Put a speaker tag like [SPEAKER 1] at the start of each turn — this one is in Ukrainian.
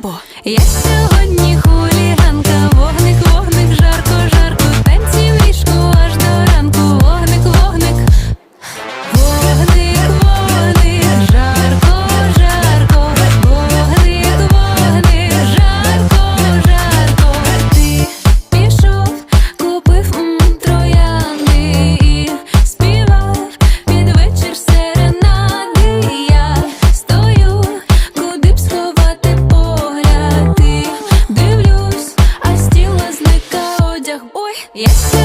[SPEAKER 1] Джамбо. Я сьогодні Y es